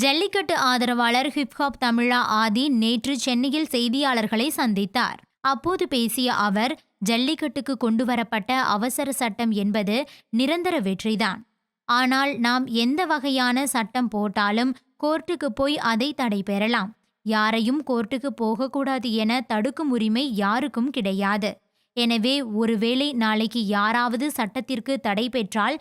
ஜல்லிக்கட்டு ஆதரவாளர் ஹிப்ஹாப் தமிழா ஆதி நேற்று சென்னையில் செய்தியாளர்களை சந்தித்தார். அப்போது பேசிய அவர் ஜல்லிக்கட்டுக்கு கொண்டுவரப்பட்ட அவசர சட்டம் என்பது நிரந்தர வெற்றிதான். ஆனால் நாம் எந்த வகையான சட்டம் போட்டாலும் கோர்ட்டுக்கு போய் அதை தடை பெறலாம். யாரையும் கோர்ட்டுக்கு போகக்கூடாது என தடுக்கும் உரிமை யாருக்கும் கிடையாது. எனவே ஒருவேளை நாளைக்கு யாராவது சட்டத்திற்கு தடை பெற்றால்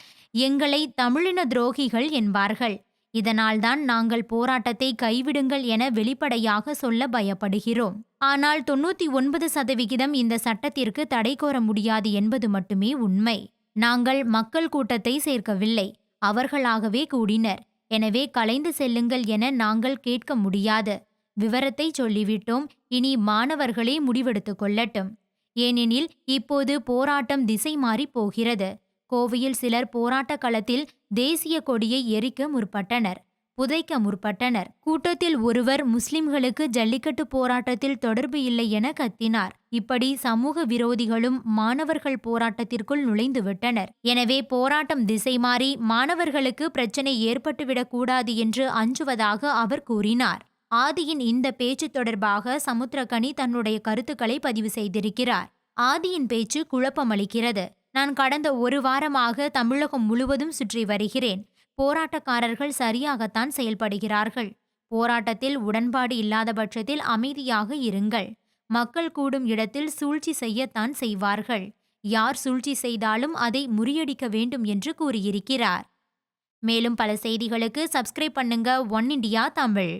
எங்களை தமிழின துரோகிகள் என்பார்கள். இதனால்தான் நாங்கள் போராட்டத்தை கைவிடுங்கள் என வெளிப்படையாக சொல்ல பயப்படுகிறோம். ஆனால் தொண்ணூத்தி ஒன்பது சதவிகிதம் இந்த சட்டத்திற்கு தடை கோர முடியாது என்பது மட்டுமே உண்மை. நாங்கள் மக்கள் கூட்டத்தை சேர்க்கவில்லை. அவர்களாகவே கூடினர். எனவே கலைந்து செல்லுங்கள் என நாங்கள் கேட்க முடியாது. விவரத்தை சொல்லிவிட்டோம். இனி மாணவர்களே முடிவெடுத்துக் கொள்ளட்டும். ஏனெனில் இப்போது போராட்டம் திசை மாறி போகிறது. கோவையில் சிலர் போராட்ட களத்தில் தேசிய கொடியை எரிக்க முற்பட்டனர். புதைக்க முற்பட்டனர். கூட்டத்தில் ஒருவர் முஸ்லிம்களுக்கு ஜல்லிக்கட்டு போராட்டத்தில் தொடர்பு இல்லை என கத்தினார். இப்படி சமூக விரோதிகளும் மாணவர்கள் போராட்டத்திற்குள் நுழைந்து விட்டனர். எனவே போராட்டம் திசை மாறி மாணவர்களுக்கு பிரச்சனை ஏற்பட்டுவிடக் கூடாது என்று அஞ்சுவதாக அவர் கூறினார். ஆதியின் இந்த பேச்சு தொடர்பாக சமுத்திரகனி தன்னுடைய கருத்துக்களை பதிவு செய்திருக்கிறார். ஆதியின் பேச்சு குழப்பமளிக்கிறது. நான் கடந்த ஒரு வாரமாக தமிழகம் முழுவதும் சுற்றி வருகிறேன். போராட்டக்காரர்கள் சரியாகத்தான் செயல்படுகிறார்கள். போராட்டத்தில் உடன்பாடு இல்லாத பட்சத்தில் அமைதியாக இருங்கள். மக்கள் கூடும் இடத்தில் சூழ்ச்சி செய்யத்தான் செய்வார்கள். யார் சூழ்ச்சி செய்தாலும் அதை முறியடிக்க வேண்டும் என்று கூறியிருக்கிறார். மேலும் பல செய்திகளுக்கு சப்ஸ்கிரைப் பண்ணுங்க ஒன் இண்டியா தமிழ்.